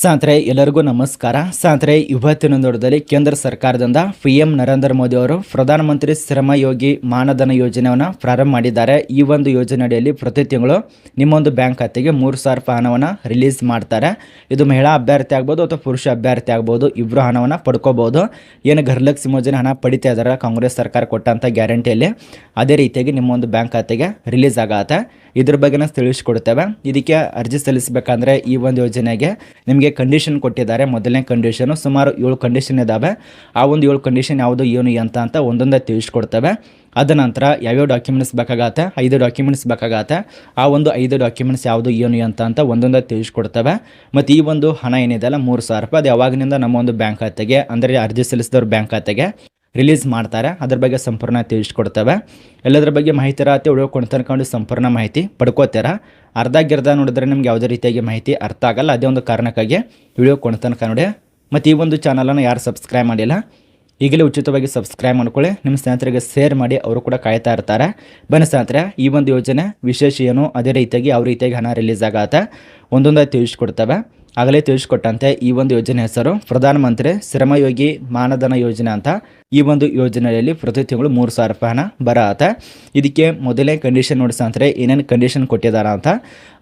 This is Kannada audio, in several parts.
ಸಾಂತ್ರೆ ಎಲ್ಲರಿಗೂ ನಮಸ್ಕಾರ. ಸಾಂತ್ರೆ ಇವತ್ತಿನ ನೋಡದಲ್ಲಿ ಕೇಂದ್ರ ಸರ್ಕಾರದಿಂದ ಪಿ ಎಂ ನರೇಂದ್ರ ಮೋದಿ ಅವರು ಪ್ರಧಾನಮಂತ್ರಿ ಶ್ರಮ ಯೋಗಿ ಮಾನಧನ ಯೋಜನೆಯನ್ನು ಪ್ರಾರಂಭ ಮಾಡಿದ್ದಾರೆ. ಈ ಒಂದು ಯೋಜನೆ ಅಡಿಯಲ್ಲಿ ಪ್ರತಿ ತಿಂಗಳು ನಿಮ್ಮೊಂದು ಬ್ಯಾಂಕ್ ಖಾತೆಗೆ ಮೂರು ಸಾವಿರ ರೂಪಾಯಿ ಹಣವನ್ನು ರಿಲೀಸ್ ಮಾಡ್ತಾರೆ. ಇದು ಮಹಿಳಾ ಅಭ್ಯರ್ಥಿ ಆಗ್ಬೋದು ಅಥವಾ ಪುರುಷ ಅಭ್ಯರ್ಥಿ ಆಗ್ಬೋದು ಇಬ್ಬರು ಹಣವನ್ನು ಪಡ್ಕೋಬೋದು. ಏನು ಗೃಹಲಕ್ಷ್ಮಿ ಯೋಜನೆ ಹಣ ಪಡಿತಾ ಇದ್ದಾರೆ ಕಾಂಗ್ರೆಸ್ ಸರ್ಕಾರ ಕೊಟ್ಟಂಥ ಗ್ಯಾರಂಟಿಯಲ್ಲಿ ಅದೇ ರೀತಿಯಾಗಿ ನಿಮ್ಮೊಂದು ಬ್ಯಾಂಕ್ ಖಾತೆಗೆ ರಿಲೀಸ್ ಆಗತ್ತೆ. ಇದ್ರ ಬಗ್ಗೆ ನಾವು ತಿಳಿಸ್ಕೊಡ್ತೇವೆ. ಇದಕ್ಕೆ ಅರ್ಜಿ ಸಲ್ಲಿಸಬೇಕಂದ್ರೆ ಈ ಒಂದು ಯೋಜನೆಗೆ ನಿಮಗೆ ಕಂಡೀಷನ್ ಕೊಟ್ಟಿದ್ದಾರೆ. ಮೊದಲನೇ ಕಂಡೀಷನು ಸುಮಾರು ಏಳು ಕಂಡೀಷನ್ ಇದ್ದಾವೆ ಆ ಒಂದು ಏಳು ಕಂಡೀಷನ್ ಯಾವುದು, ಏನು ಅಂತ ಅಂತ ಒಂದೊಂದೇ ತಿಳಿಸ್ಕೊಡ್ತೇವೆ. ಅದ ನಂತರ ಯಾವ್ಯಾವ ಡಾಕ್ಯುಮೆಂಟ್ಸ್ ಬೇಕಾಗತ್ತೆ? ಐದು ಡಾಕ್ಯುಮೆಂಟ್ಸ್ ಬೇಕಾಗತ್ತೆ. ಆ ಒಂದು ಐದು ಡಾಕ್ಯುಮೆಂಟ್ಸ್ ಯಾವುದು, ಏನು ಅಂತ ಅಂತ ಒಂದೊಂದೇ ತಿಳಿಸ್ಕೊಡ್ತೇವೆ. ಮತ್ತು ಈ ಒಂದು ಹಣ ಏನಿದೆ ಅಲ್ಲ, ಮೂರು ಸಾವಿರ ರೂಪಾಯಿ, ಅದು ಯಾವಾಗಿನಿಂದ ನಮ್ಮ ಒಂದು ಬ್ಯಾಂಕ್ ಖಾತೆಗೆ, ಅಂದರೆ ಅರ್ಜಿ ಸಲ್ಲಿಸಿದವ್ರ ಬ್ಯಾಂಕ್ ಖಾತೆಗೆ ರಿಲೀಸ್ ಮಾಡ್ತಾರೆ. ಅದ್ರ ಬಗ್ಗೆ ಸಂಪೂರ್ಣ ತಿಳಿಸ್ಕೊಡ್ತೇವೆ. ಎಲ್ಲದ್ರ ಬಗ್ಗೆ ಮಾಹಿತಿ ರಾತಿ ಉಳ್ಕೊಂಡು ತನ್ಕೊಂಡು ಸಂಪೂರ್ಣ ಮಾಹಿತಿ ಪಡ್ಕೋತೀರ? ಅರ್ಧ ಗಿರ್ಧ ನೋಡಿದ್ರೆ ನಿಮ್ಗೆ ಯಾವುದೇ ರೀತಿಯಾಗಿ ಮಾಹಿತಿ ಅರ್ಥ ಆಗಲ್ಲ. ಅದೇ ಒಂದು ಕಾರಣಕ್ಕಾಗಿ ವಿಡಿಯೋ ಕೊಂಡು ತನಕ ನೋಡಿ. ಮತ್ತು ಈ ಒಂದು ಚಾನಲನ್ನು ಯಾರು ಸಬ್ಸ್ಕ್ರೈಬ್ ಮಾಡಿಲ್ಲ, ಈಗಲೇ ಉಚಿತವಾಗಿ ಸಬ್ಸ್ಕ್ರೈಬ್ ಮಾಡ್ಕೊಳ್ಳಿ. ನಿಮ್ಮ ಸ್ನೇಹಿತರಿಗೆ ಶೇರ್ ಮಾಡಿ, ಅವರು ಕೂಡ ಕಾಯ್ತಾ ಇರ್ತಾರೆ. ಬನ್ನಿ ಸ್ನೇಹಿತರೆ, ಈ ಒಂದು ಯೋಜನೆ ವಿಶೇಷ ಏನು, ಅದೇ ರೀತಿಯಾಗಿ ಯಾವ ರೀತಿಯಾಗಿ ಹಣ ರಿಲೀಸ್ ಆಗತ್ತೆ, ಒಂದೊಂದಾಗಿ ತಿಳಿಸ್ಕೊಡ್ತೇವೆ. ಆಗಲೇ ತಿಳಿಸಿಕೊಟ್ಟಂತೆ ಈ ಒಂದು ಯೋಜನೆ ಹೆಸರು ಪ್ರಧಾನಮಂತ್ರಿ ಶ್ರಮಯೋಗಿ ಮಾನಧನ ಯೋಜನೆ ಅಂತ. ಈ ಒಂದು ಯೋಜನೆಯಲ್ಲಿ ಪ್ರತಿ ತಿಂಗಳು ಮೂರು ಸಾವಿರ ರೂಪಾಯಿ ಹಣ ಬರತ್ತೆ. ಇದಕ್ಕೆ ಮೊದಲೇ ಕಂಡೀಷನ್ ನೋಡಿಸಂದ್ರೆ ಏನೇನು ಕಂಡೀಷನ್ ಕೊಟ್ಟಿದ್ದಾರೆ ಅಂತ.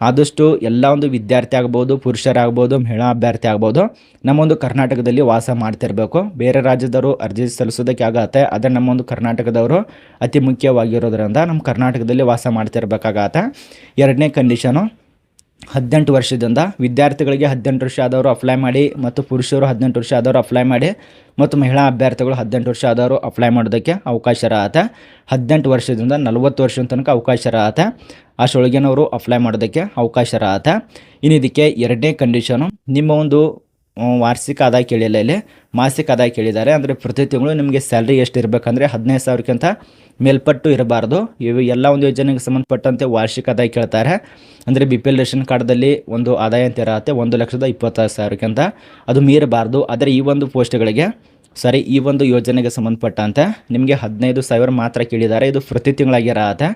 ಆದಷ್ಟು ಎಲ್ಲ ಒಂದು ವಿದ್ಯಾರ್ಥಿ ಆಗ್ಬೋದು, ಪುರುಷರಾಗ್ಬೋದು, ಮಹಿಳಾ ಅಭ್ಯರ್ಥಿ ಆಗ್ಬೋದು, ನಮ್ಮೊಂದು ಕರ್ನಾಟಕದಲ್ಲಿ ವಾಸ ಮಾಡ್ತಿರ್ಬೇಕು. ಬೇರೆ ರಾಜ್ಯದವರು ಅರ್ಜಿ ಸಲ್ಲಿಸೋದಕ್ಕೆ ಆಗತ್ತೆ. ಅದೇ ನಮ್ಮೊಂದು ಕರ್ನಾಟಕದವರು ಅತಿ ಮುಖ್ಯವಾಗಿರೋದ್ರಿಂದ ನಮ್ಮ ಕರ್ನಾಟಕದಲ್ಲಿ ವಾಸ ಮಾಡ್ತಿರ್ಬೇಕಾಗತ್ತೆ. ಎರಡನೇ ಕಂಡೀಷನು ಹದಿನೆಂಟು ವರ್ಷದಿಂದ ವಿದ್ಯಾರ್ಥಿಗಳಿಗೆ ಹದಿನೆಂಟು ವರ್ಷ ಆದವರು ಅಪ್ಲೈ ಮಾಡಿ ಮತ್ತು ಪುರುಷರು ಹದಿನೆಂಟು ವರ್ಷ ಆದವರು ಅಪ್ಲೈ ಮಾಡಿ ಮತ್ತು ಮಹಿಳಾ ಅಭ್ಯರ್ಥಿಗಳು ಹದಿನೆಂಟು ವರ್ಷ ಆದವರು ಅಪ್ಲೈ ಮಾಡೋದಕ್ಕೆ ಅವಕಾಶ ಇರತ್ತೆ ಹದಿನೆಂಟು ವರ್ಷದಿಂದ ನಲವತ್ತು ವರ್ಷದ ತನಕ ಅವಕಾಶ ಇರತ್ತೆ ಅಷ್ಟೊಳಗಿನವರು ಅಪ್ಲೈ ಮಾಡೋದಕ್ಕೆ ಅವಕಾಶ ಇರತ್ತೆ ಇನ್ನು ಇದಕ್ಕೆ ಎರಡನೇ ಕಂಡೀಷನು ನಿಮ್ಮ ಒಂದು ವಾರ್ಷಿಕ ಆದಾಯ ಕೇಳಿಲ್ಲ ಇಲ್ಲಿ. ಮಾಸಿಕ ಆದಾಯ ಕೇಳಿದ್ದಾರೆ. ಅಂದರೆ ಪ್ರತಿ ತಿಂಗಳು ನಿಮಗೆ ಸ್ಯಾಲ್ರಿ ಎಷ್ಟು ಇರಬೇಕಂದ್ರೆ ಹದಿನೈದು ಸಾವಿರಕ್ಕಿಂತ ಮೇಲ್ಪಟ್ಟು ಇರಬಾರ್ದು. ಇವು ಎಲ್ಲ ಒಂದು ಯೋಜನೆಗೆ ಸಂಬಂಧಪಟ್ಟಂತೆ ವಾರ್ಷಿಕ ಆದಾಯ ಕೇಳ್ತಾರೆ. ಅಂದರೆ ಬಿ ಪಿ ಎಲ್ ರೇಷನ್ ಕಾರ್ಡ್ದಲ್ಲಿ ಒಂದು ಆದಾಯ ಅಂತ ಇರತ್ತೆ, ಒಂದು ಲಕ್ಷದ ಇಪ್ಪತ್ತಾರು ಸಾವಿರಕ್ಕಿಂತ. ಅದು ಮೀರಬಾರ್ದು. ಆದರೆ ಈ ಒಂದು ಪೋಸ್ಟ್ಗಳಿಗೆ ಸರಿ ಈ ಒಂದು ಯೋಜನೆಗೆ ಸಂಬಂಧಪಟ್ಟಂತೆ ನಿಮಗೆ ಹದಿನೈದು ಸಾವಿರ ಮಾತ್ರ ಕೇಳಿದ್ದಾರೆ. ಇದು ಪ್ರತಿ ತಿಂಗಳಾಗಿರತ್ತೆ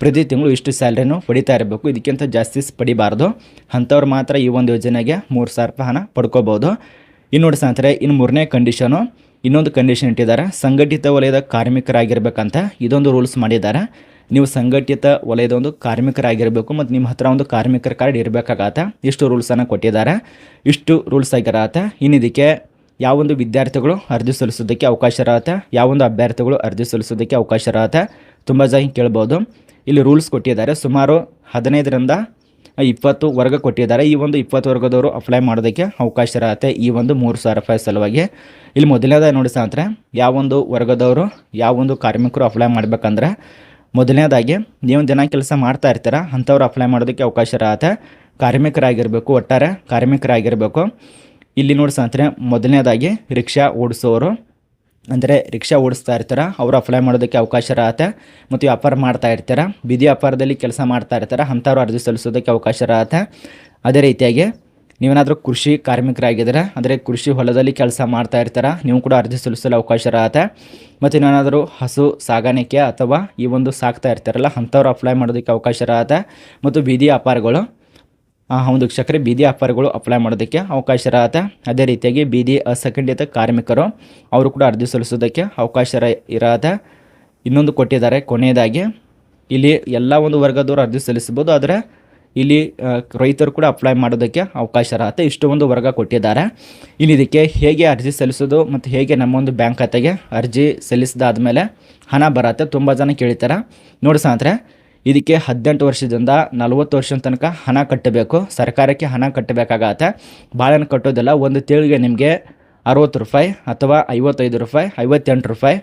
ಪ್ರತಿ ತಿಂಗಳು ಇಷ್ಟು ಸ್ಯಾಲ್ರಿನೂ ಪಡಿತಾ ಇರಬೇಕು. ಇದಕ್ಕಿಂತ ಜಾಸ್ತಿ ಪಡಿಬಾರ್ದು. ಅಂಥವ್ರು ಮಾತ್ರ ಈ ಒಂದು ಯೋಜನೆಗೆ ಮೂರು ಸಾವಿರ ರೂಪಾಯಿ ಹಣ ಪಡ್ಕೋಬೋದು. ಇನ್ನು ನೋಡಿ ಇನ್ನು ಮೂರನೇ ಕಂಡೀಷನು. ಇನ್ನೊಂದು ಕಂಡೀಷನ್ ಇಟ್ಟಿದ್ದಾರೆ. ಸಂಘಟಿತ ವಲಯದ ಕಾರ್ಮಿಕರಾಗಿರ್ಬೇಕಂತ ಇದೊಂದು ರೂಲ್ಸ್ ಮಾಡಿದ್ದಾರೆ. ನೀವು ಸಂಘಟಿತ ವಲಯದ ಒಂದು ಕಾರ್ಮಿಕರಾಗಿರಬೇಕು ಮತ್ತು ನಿಮ್ಮ ಹತ್ರ ಒಂದು ಕಾರ್ಮಿಕರ ಕಾರ್ಡ್ ಇರಬೇಕಾಗತ್ತೆ. ಇಷ್ಟು ರೂಲ್ಸನ್ನು ಕೊಟ್ಟಿದ್ದಾರೆ. ಇಷ್ಟು ರೂಲ್ಸ್ ಆಗಿರತ್ತೆ. ಇನ್ನು ಇದಕ್ಕೆ ಯಾವೊಂದು ವಿದ್ಯಾರ್ಥಿಗಳು ಅರ್ಜಿ ಸಲ್ಲಿಸೋದಕ್ಕೆ ಅವಕಾಶ ಇರತ್ತೆ. ಯಾವೊಂದು ಅಭ್ಯರ್ಥಿಗಳು ಅರ್ಜಿ ಸಲ್ಲಿಸೋದಕ್ಕೆ ಅವಕಾಶ ಇರತ್ತೆ. ತುಂಬ ಜನ ಕೇಳ್ಬೋದು. ಇಲ್ಲಿ ರೂಲ್ಸ್ ಕೊಟ್ಟಿದ್ದಾರೆ. ಸುಮಾರು ಹದಿನೈದರಿಂದ ಇಪ್ಪತ್ತು ವರ್ಗ ಕೊಟ್ಟಿದ್ದಾರೆ. ಈ ಒಂದು ಇಪ್ಪತ್ತು ವರ್ಗದವರು ಅಪ್ಲೈ ಮಾಡೋದಕ್ಕೆ ಅವಕಾಶ ಇರುತ್ತೆ. ಈ ಒಂದು ಮೂರು ಸಾವಿರ ರೂಪಾಯಿ ಸಲುವಾಗಿ. ಇಲ್ಲಿ ಮೊದಲನೇದಾಗಿ ನೋಡಿ ಸಾಂತ್ರೆ ಯಾವೊಂದು ವರ್ಗದವರು ಯಾವೊಂದು ಕಾರ್ಮಿಕರು ಅಪ್ಲೈ ಮಾಡಬೇಕಂದ್ರೆ, ಮೊದಲನೇದಾಗಿ ನೀವು ಜನ ಕೆಲಸ ಮಾಡ್ತಾ ಇರ್ತೀರ, ಅಂಥವ್ರು ಅಪ್ಲೈ ಮಾಡೋದಕ್ಕೆ ಅವಕಾಶ ಇರತ್ತೆ. ಕಾರ್ಮಿಕರಾಗಿರಬೇಕು, ಒಟ್ಟಾರೆ ಕಾರ್ಮಿಕರಾಗಿರಬೇಕು. ಇಲ್ಲಿ ನೋಡಿ ಸ್ನೇಹಿತರೆ, ಮೊದಲನೇದಾಗಿ ರಿಕ್ಷಾ ಓಡಿಸೋರು ಅಂದರೆ ರಿಕ್ಷಾ ಓಡಿಸ್ತಾ ಇರ್ತಾರೆ, ಅವರು ಅಪ್ಲೈ ಮಾಡೋದಕ್ಕೆ ಅವಕಾಶ ಇರತ್ತೆ, ಮತ್ತು ವ್ಯಾಪಾರ ಮಾಡ್ತಾ ಇರ್ತಾರೆ, ಬೀದಿ ವ್ಯಾಪಾರದಲ್ಲಿ ಕೆಲಸ ಮಾಡ್ತಾ ಇರ್ತಾರೆ, ಅಂಥವ್ರು ಅರ್ಜಿ ಸಲ್ಲಿಸೋದಕ್ಕೆ ಅವಕಾಶ ಇರತ್ತೆ. ಅದೇ ರೀತಿಯಾಗಿ ನೀವೇನಾದರೂ ಕೃಷಿ ಕಾರ್ಮಿಕರಾಗಿದ್ದರೆ, ಅಂದರೆ ಕೃಷಿ ಹೊಲದಲ್ಲಿ ಕೆಲಸ ಮಾಡ್ತಾ ಇರ್ತಾರೆ, ನೀವು ಕೂಡ ಅರ್ಜಿ ಸಲ್ಲಿಸಲು ಅವಕಾಶ ಇರತ್ತೆ. ಮತ್ತು ಏನಾದರೂ ಹಸು ಸಾಗಾಣಿಕೆ ಅಥವಾ ಈ ಒಂದು ಸಾಕ್ತಾ ಇರ್ತಾರಲ್ಲ, ಅಂಥವ್ರು ಅಪ್ಲೈ ಮಾಡೋದಕ್ಕೆ ಅವಕಾಶ ಇರತ್ತೆ. ಮತ್ತು ಬೀದಿ ವ್ಯಾಪಾರಗಳು ಒಂದು ಕ್ಷಕರೆ, ಬೀದಿ ವ್ಯಾಪಾರಿಗಳು ಅಪ್ಲೈ ಮಾಡೋದಕ್ಕೆ ಅವಕಾಶ ಇರತ್ತೆ ಅದೇ ರೀತಿಯಾಗಿ ಬೀದಿ ಅಸಖಂಡಿತ ಕಾರ್ಮಿಕರು, ಅವರು ಕೂಡ ಅರ್ಜಿ ಸಲ್ಲಿಸೋದಕ್ಕೆ ಅವಕಾಶ ಇರ- ಇರತ್ತೆ ಇನ್ನೊಂದು ಕೊಟ್ಟಿದ್ದಾರೆ, ಕೊನೆಯದಾಗಿ, ಇಲ್ಲಿ ಎಲ್ಲ ಒಂದು ವರ್ಗದವರು ಅರ್ಜಿ ಸಲ್ಲಿಸ್ಬೋದು ಆದರೆ ಇಲ್ಲಿ ರೈತರು ಕೂಡ ಅಪ್ಲೈ ಮಾಡೋದಕ್ಕೆ ಅವಕಾಶ ಇರತ್ತೆ ಇಷ್ಟು ಒಂದು ವರ್ಗ ಕೊಟ್ಟಿದ್ದಾರೆ. ಇಲ್ಲಿ ಇದಕ್ಕೆ ಹೇಗೆ ಅರ್ಜಿ ಸಲ್ಲಿಸೋದು ಮತ್ತು ಹೇಗೆ ನಮ್ಮ ಒಂದು ಬ್ಯಾಂಕ್ ಖಾತೆಗೆ ಅರ್ಜಿ ಸಲ್ಲಿಸಿದಾದ್ಮೇಲೆ ಹಣ ಬರತ್ತೆ, ತುಂಬ ಜನ ಕೇಳ್ತಾರೆ. ನೋಡಿ ಸಾಂತ್ರೆ ಇದಕ್ಕೆ ಹದಿನೆಂಟು ವರ್ಷದಿಂದ ನಲವತ್ತು ವರ್ಷದ ತನಕ ಹಣ ಕಟ್ಟಬೇಕು. ಸರ್ಕಾರಕ್ಕೆ ಹಣ ಕಟ್ಟಬೇಕಾಗತ್ತೆ. ಭಾಳನ ಕಟ್ಟೋದಿಲ್ಲ ಒಂದು ತಿಂಗಳಿಗೆ ನಿಮಗೆ ಅರವತ್ತು ರೂಪಾಯಿ ಅಥವಾ ಐವತ್ತೈದು ರೂಪಾಯಿ, ಐವತ್ತೆಂಟು ರೂಪಾಯಿ.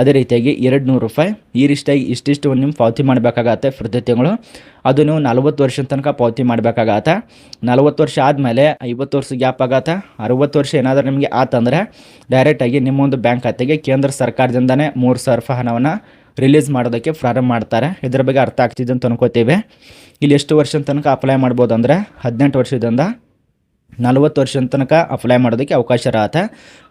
ಅದೇ ರೀತಿಯಾಗಿ ಎರಡು ನೂರು ರೂಪಾಯಿ. ಈ ರೀತಿಯಾಗಿ ಇಷ್ಟಿಷ್ಟು ನಿಮ್ಮ ಪಾವತಿ ಮಾಡಬೇಕಾಗತ್ತೆ ಪ್ರತಿ ತಿಂಗಳು. ಅದು ನೀವು ನಲವತ್ತು ವರ್ಷದ ತನಕ ಪಾವತಿ ಮಾಡಬೇಕಾಗತ್ತೆ. ನಲವತ್ತು ವರ್ಷ ಆದಮೇಲೆ ಐವತ್ತು ವರ್ಷ ಗ್ಯಾಪ್ ಆಗತ್ತೆ. ಅರುವತ್ತು ವರ್ಷ ಏನಾದರೂ ನಿಮಗೆ ಆತಂದರೆ ಡೈರೆಕ್ಟಾಗಿ ನಿಮ್ಮೊಂದು ಬ್ಯಾಂಕ್ ಖಾತೆಗೆ ಕೇಂದ್ರ ಸರ್ಕಾರದಿಂದನೇ ಮೂರು ಸಾವಿರ ರೂಪಾಯಿ ಹಣವನ್ನು ರಿಲೀಸ್ ಮಾಡೋದಕ್ಕೆ ಪ್ರಾರಂಭ ಮಾಡ್ತಾರೆ. ಇದ್ರ ಬಗ್ಗೆ ಅರ್ಥ ಆಗ್ತಿದೆ ಅಂತ ಅನ್ಕೋತೀವಿ. ಇಲ್ಲಿ ಎಷ್ಟು ವರ್ಷದ ತನಕ ಅಪ್ಲೈ ಮಾಡ್ಬೋದು ಅಂದರೆ ಹದಿನೆಂಟು ವರ್ಷದಿಂದ ನಲವತ್ತು ವರ್ಷದ ತನಕ ಅಪ್ಲೈ ಮಾಡೋದಕ್ಕೆ ಅವಕಾಶ ಇರತ್ತೆ.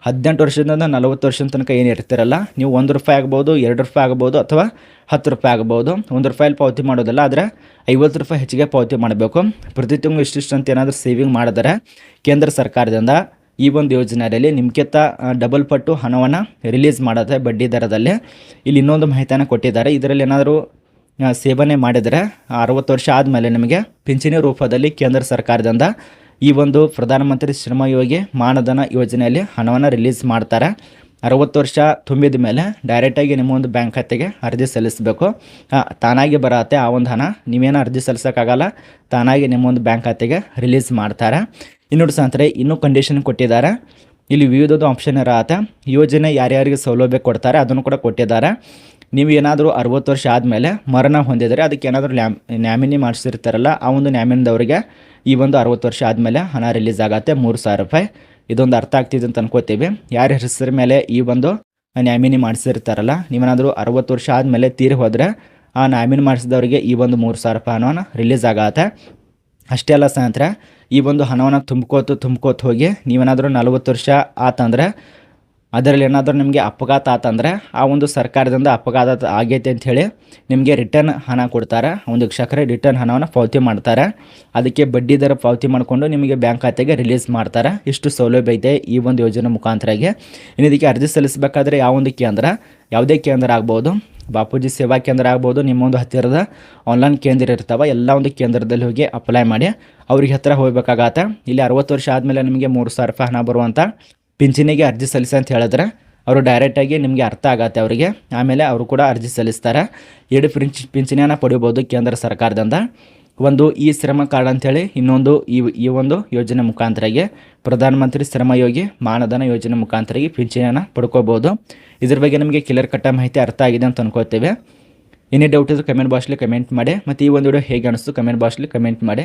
ಹದಿನೆಂಟು ವರ್ಷದಿಂದ ನಲವತ್ತು ವರ್ಷದ ತನಕ ಏನು ಇರ್ತಿರಲ್ಲ, ನೀವು ಒಂದು ರೂಪಾಯಿ ಆಗ್ಬೋದು, ಎರಡು ರೂಪಾಯಿ ಆಗ್ಬೋದು ಅಥವಾ ಹತ್ತು ರೂಪಾಯಿ ಆಗ್ಬೋದು. ಒಂದು ರೂಪಾಯಲ್ಲಿ ಪಾವತಿ ಮಾಡೋದಲ್ಲ, ಆದರೆ ಐವತ್ತು ರೂಪಾಯಿ ಹೆಚ್ಚಿಗೆ ಪಾವತಿ ಮಾಡಬೇಕು. ಪ್ರತಿ ತಿಂಗಳು ಇಷ್ಟಿಷ್ಟು ಅಂತ ಏನಾದರೂ ಸೇವಿಂಗ್ ಮಾಡಿದರೆ ಕೇಂದ್ರ ಸರ್ಕಾರದಿಂದ ಈ ಒಂದು ಯೋಜನೆಯಲ್ಲಿ ನಿಮ್ಗಿಂತ ಡಬಲ್ ಪಟ್ಟು ಹಣವನ್ನು ರಿಲೀಸ್ ಮಾಡುತ್ತೆ ಬಡ್ಡಿ ದರದಲ್ಲಿ. ಇಲ್ಲಿ ಇನ್ನೊಂದು ಮಾಹಿತಿಯನ್ನು ಕೊಟ್ಟಿದ್ದಾರೆ. ಇದರಲ್ಲಿ ಏನಾದರೂ ಸೇವನೆ ಮಾಡಿದರೆ ಅರವತ್ತು ವರ್ಷ ಆದಮೇಲೆ ನಿಮಗೆ ಪಿಂಚಣಿ ರೂಪದಲ್ಲಿ ಕೇಂದ್ರ ಸರ್ಕಾರದಿಂದ ಈ ಒಂದು ಪ್ರಧಾನಮಂತ್ರಿ ಶ್ರಮಯೋಗಿ ಮಾನಧನ ಯೋಜನೆಯಲ್ಲಿ ಹಣವನ್ನು ರಿಲೀಸ್ ಮಾಡ್ತಾರೆ. ಅರವತ್ತು ವರ್ಷ ತುಂಬಿದ ಮೇಲೆ ಡೈರೆಕ್ಟಾಗಿ ನಿಮ್ಮ ಒಂದು ಬ್ಯಾಂಕ್ ಖಾತೆಗೆ ಅರ್ಜಿ ಸಲ್ಲಿಸಬೇಕು. ತಾನಾಗಿ ಬರತ್ತೆ ಆ ಒಂದು ಹಣ. ನೀವೇನು ಅರ್ಜಿ ಸಲ್ಲಿಸೋಕ್ಕಾಗಲ್ಲ, ತಾನಾಗಿ ನಿಮ್ಮ ಒಂದು ಬ್ಯಾಂಕ್ ಖಾತೆಗೆ ರಿಲೀಸ್ ಮಾಡ್ತಾರೆ. ಇನ್ನು ಸ್ನೇಹಿತರೆ, ಇನ್ನೂ ಕಂಡೀಷನ್ ಕೊಟ್ಟಿದ್ದಾರೆ. ಇಲ್ಲಿ ವಿವಿಧದ ಆಪ್ಷನ್ ಇರತ್ತ. ಯೋಜನೆ ಯಾರ್ಯಾರಿಗೆ ಸೌಲಭ್ಯ ಕೊಡ್ತಾರೆ, ಅದನ್ನು ಕೂಡ ಕೊಟ್ಟಿದ್ದಾರೆ. ನೀವು ಏನಾದರೂ ಅರುವತ್ತು ವರ್ಷ ಆದಮೇಲೆ ಮರಣ ಹೊಂದಿದರೆ ಅದಕ್ಕೆ ಏನಾದರೂ ನ್ಯಾಮಿನಿ ಮಾಡಿಸಿರ್ತಾರಲ್ಲ, ಆ ಒಂದು ನ್ಯಾಮಿನಿದವರಿಗೆ ಈ ಒಂದು ಅರುವತ್ತು ವರ್ಷ ಆದಮೇಲೆ ಹಣ ರಿಲೀಸ್ ಆಗುತ್ತೆ, ಮೂರು ಸಾವಿರ ರೂಪಾಯಿ. ಇದೊಂದು ಅರ್ಥ ಆಗ್ತಿದೆ ಅಂತ ಅನ್ಕೋತೀವಿ. ಯಾರ ಹೆಸರ ಮೇಲೆ ಈ ಒಂದು ನ್ಯಾಮಿನಿ ಮಾಡಿಸಿರ್ತಾರಲ್ಲ, ನೀವೇನಾದರೂ ಅರುವತ್ತು ವರ್ಷ ಆದಮೇಲೆ ತೀರಿ ಹೋದರೆ ಆ ನ್ಯಾಮಿನಿ ಮಾಡಿಸಿದವರಿಗೆ ಈ ಒಂದು ಮೂರು ಸಾವಿರ ರೂಪಾಯಿ ಹಣವನ್ನು ರಿಲೀಸ್ ಆಗತ್ತೆ. ಅಷ್ಟೇ ಅಲ್ಲ ಸ್ನೇಹಿತರೆ, ಈ ಒಂದು ಹಣವನ್ನು ತುಂಬ್ಕೋತು ತುಂಬ್ಕೋತ ಹೋಗಿ ನೀವೇನಾದರೂ ನಲವತ್ತು ವರ್ಷ ಆತಂದ್ರೆ, ಅದರಲ್ಲಿ ಏನಾದರೂ ನಿಮಗೆ ಅಪಘಾತ ಆತಂದ್ರೆ, ಆ ಒಂದು ಸರ್ಕಾರದಿಂದ ಅಪಘಾತ ಆಗೈತೆ ಅಂತ ಹೇಳಿ ನಿಮಗೆ ರಿಟರ್ನ್ ಹಣ ಕೊಡ್ತಾರೆ. ಒಂದು ಕ್ಷಕರೆ ರಿಟರ್ನ್ ಹಣವನ್ನು ಪಾವತಿ ಮಾಡ್ತಾರೆ. ಅದಕ್ಕೆ ಬಡ್ಡಿ ದರ ಪಾವತಿ ಮಾಡಿಕೊಂಡು ನಿಮಗೆ ಬ್ಯಾಂಕ್ ಖಾತೆಗೆ ರಿಲೀಸ್ ಮಾಡ್ತಾರೆ. ಇಷ್ಟು ಸೌಲಭ್ಯ ಇದೆ ಈ ಒಂದು ಯೋಜನೆ ಮುಖಾಂತರಾಗಿ. ಇನ್ನು ಇದಕ್ಕೆ ಅರ್ಜಿ ಸಲ್ಲಿಸಬೇಕಾದ್ರೆ ಯಾವ ಒಂದು ಕೇಂದ್ರ? ಯಾವುದೇ ಕೇಂದ್ರ ಆಗ್ಬೋದು, ಬಾಪೂಜಿ ಸೇವಾ ಕೇಂದ್ರ ಆಗ್ಬೋದು ನಿಮ್ಮ ಒಂದು ಹತ್ತಿರದ ಆನ್ಲೈನ್ ಕೇಂದ್ರ ಇರ್ತಾವೆ, ಎಲ್ಲ ಒಂದು ಕೇಂದ್ರದಲ್ಲಿ ಹೋಗಿ ಅಪ್ಲೈ ಮಾಡಿ, ಅವ್ರಿಗೆ ಹತ್ತಿರ ಹೋಗ್ಬೇಕಾಗತ್ತೆ. ಇಲ್ಲಿ ಅರವತ್ತು ವರ್ಷ ಆದಮೇಲೆ ನಿಮಗೆ ಮೂರು ಸಾವಿರ ರೂಪಾಯಿ ಹಣ ಬರುವಂಥ ಪಿಂಚಣಿಗೆ ಅರ್ಜಿ ಸಲ್ಲಿಸಿ ಅಂತ ಹೇಳಿದ್ರೆ, ಅವರು ಡೈರೆಕ್ಟಾಗಿ ನಿಮಗೆ ಅರ್ಥ ಆಗತ್ತೆ ಅವರಿಗೆ. ಆಮೇಲೆ ಅವರು ಕೂಡ ಅರ್ಜಿ ಸಲ್ಲಿಸ್ತಾರೆ. ಎರಡು ಪಿಂಚ್, ಪಿಂಚಣಿಯನ್ನು ಪಡೆಯಬೋದು ಕೇಂದ್ರ ಸರ್ಕಾರದಿಂದ. ಒಂದು ಈ ಶ್ರಮ ಕಾರ್ಡ್ ಅಂಥೇಳಿ ಇನ್ನೊಂದು ಈ ಈ ಒಂದು ಯೋಜನೆ ಮುಖಾಂತರಾಗಿ ಪ್ರಧಾನಮಂತ್ರಿ ಶ್ರಮಯೋಗಿ ಮಾನಧನ ಯೋಜನೆ ಮುಖಾಂತರಾಗಿ ಪಿಂಚಣಿಯನ್ನು ಪಡ್ಕೋಬೋದು. ಇದ್ರ ಬಗ್ಗೆ ನಮಗೆ ಕ್ಲಿಯರ್ ಕಟ್ಟ ಮಾಹಿತಿ ಅರ್ಥ ಆಗಿದೆ ಅಂತ ಅನ್ಕೋತೇವೆ. ಏನೇ ಡೌಟ್ ಇದ್ರೆ ಕಮೆಂಟ್ ಬಾಕ್ಸ್ಲಿ ಕಮೆಂಟ್ ಮಾಡಿ. ಮತ್ತು ಈ ಒಂದು ವಿಡಿಯೋ ಹೇಗೆ ಅನಿಸ್ತು ಕಮೆಂಟ್ ಬಾಕ್ಸ್ಲಿ ಕಮೆಂಟ್ ಮಾಡಿ.